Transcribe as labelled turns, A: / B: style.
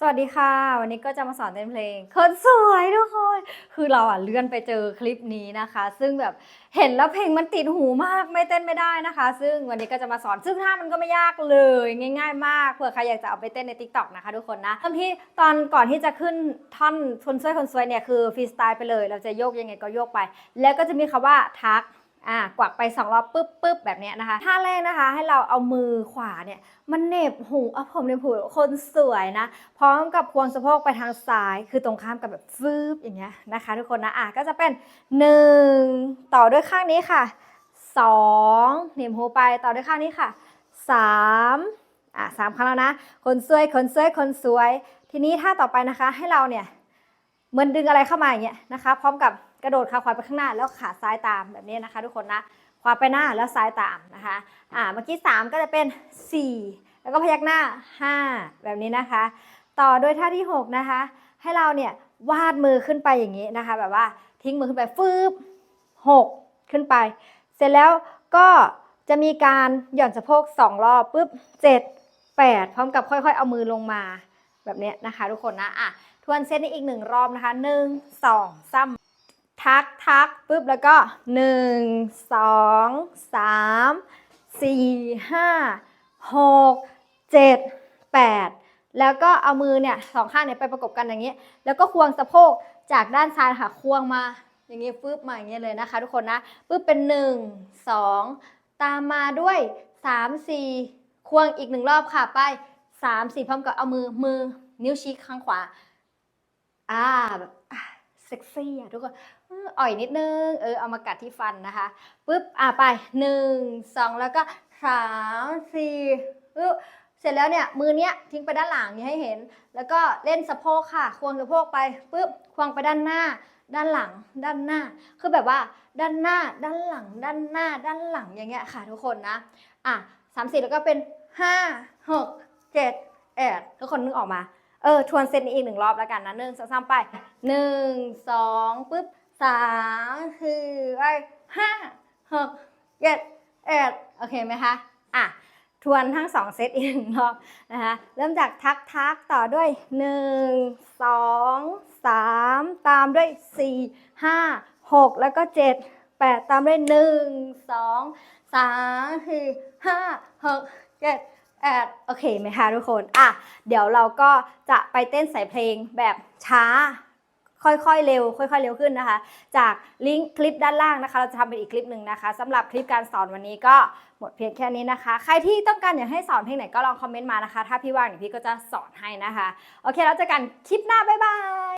A: สวัสดีค่ะ วันนี้ก็จะมาสอนเต้นเพลง คนสวยทุกคน คือเราอะเลื่อนไปเจอคลิปนี้นะคะ ซึ่งแบบเห็นแล้วเพลงมันติดหูมากไม่เต้นไม่ได้นะคะ ซึ่งวันนี้ก็จะมาสอนซึ่งท่ามันก็ไม่ยากเลยง่าย ๆ มากเผื่อใครอยากจะเอาไปเต้นใน t ิ k t o k นะคะทุกคนนะเริ่มที่ตอนก่อนที่จะขึ้นท่อนคนสวยคนสวยเนี่ยคือฟรีสไตล์ไปเลย เราจะโยกยังไงก็โยกไป แล้วก็จะมีคำว่าทัก อ่ากวักไปสองรอบปึ๊บปึ๊บแบบเนี้ยนะคะท่าแรกนะคะให้เราเอามือขวาเนี่ยมันเหน็บหูเอาผมเหน็บหูคนสวยนะ พร้อมกับควงสะโพกไปทางซ้าย คือตรงข้ามกับแบบฟืบอย่างเงี้ยนะคะ ทุกคนนะอะก็จะเป็น 1 ต่อด้วยข้างนี้ค่ะ 2เหน็บหูไปต่อด้วยข้างนี้ค่ะ 3 อะสามครั้งแล้วนะ คนสวยคนสวยคนสวย ทีนี้ท่าต่อไปนะคะให้เราเนี่ยเหมือนดึงอะไรเข้ามาอย่างเงี้ยนะคะ พร้อมกับ ระโดดขาขวาไปข้างหน้าแล้วขาซ้ายตามแบบนี้นะคะทุกคนนะขวาไปหน้าแล้วซ้ายตามนะคะอ่าเมื่อกี้ 3 ก็จะเป็น 4 แล้วก็พยักหน้า 5 แบบนี้นะคะ ต่อด้วยท่าที่ 6 นะคะ ให้เราเนี่ยวาดมือขึ้นไปอย่างนี้นะคะ แบบว่าทิ้งมือขึ้นไปฟืบ6 ขึ้นไป เสร็จแล้วก็จะมีการหย่อนสะโพก 2 รอบปุ๊บ 7 8 พร้อมกับค่อยๆ เอามือลงมาแบบนี้นะคะ ทุกคนนะอะทวนเซตนี้อีกหนึ่งรอบนะคะ 1 2 3 ทักทักปุ๊บแล้วก็1 2 3 4 5 6 7 8แปดแล้วก็เอามือเนี่ยสองข้างเนี่ยไปประกบกันอย่างนี้ แล้วก็ควงสะโพกจากด้านซ้ายค่ะควงมาอย่างนี้ฟึบมาอย่างนี้เลยนะคะ ทุกคนนะปึ๊บเป็น 1 2 ตามมาด้วย 3 4 ควงอีกหนึ่งรอบค่ะไป 3 4 พร้อมกับเอามือมือนิ้วชี้ข้างขวาอ่าแบบ เซ็กซี่อะทุกคนอ่อยนิดนึง เออเอามากัดที่ฟันนะคะปึ๊บอะไปหนึ่งสองแล้วก็สามสี่ปึ๊บเสร็จแล้วเนี่ยมือเนี้ยทิ้งไปด้านหลังอย่ให้เห็น แล้วก็เล่นสะโพกค่ะ ควงสะโพกไปปึ๊บควงไปด้านหน้า ด้านหลัง ด้านหน้า คือแบบว่า ด้านหน้า ด้านหลัง ด้านหน้า ด้านหลังอย่างเงี้ยค่ะ ทุกคนนะอะสามสี่แล้วก็เป็นห้าหกเจ็ดแปดทุกคนนึกออกมา เออ ทวนเซตนี้อีกหนึ่งรอบแล้วกันนะหนึ่งสองสามไปหนึ่งสองปึ๊บสามสี่ไปห้าหกเจ็ดแปดโอเคไหมคะ อะ ทวนทั้งสองเซตอีกหนึ่งรอบนะคะ เริ่มจากทักทักต่อด้วยหนึ่งสองสามตามด้วยสี่ห้าหกแล้วก็เจ็ดแปดตามด้วยหนึ่งสองสามสี่ห้าหกเจ็ด โอเคไหมคะทุกคน อะ เดี๋ยวเราก็จะไปเต้นใส่เพลงแบบช้า ค่อยๆเร็ว ค่อยๆเร็วขึ้นนะคะ จากลิงก์คลิปด้านล่างนะคะ เราจะทำเป็นอีกคลิปหนึ่งนะคะสำหรับคลิปการสอนวันนี้ก็หมดเพียงแค่นี้นะคะ ใครที่ต้องการอยากให้สอนเพลงไหนก็ลองคอมเมนต์มานะคะ ถ้าพี่ว่างเดี๋ยวพี่ก็จะสอนให้นะคะ โอเค แล้วเจอกันคลิปหน้า บ๊ายบาย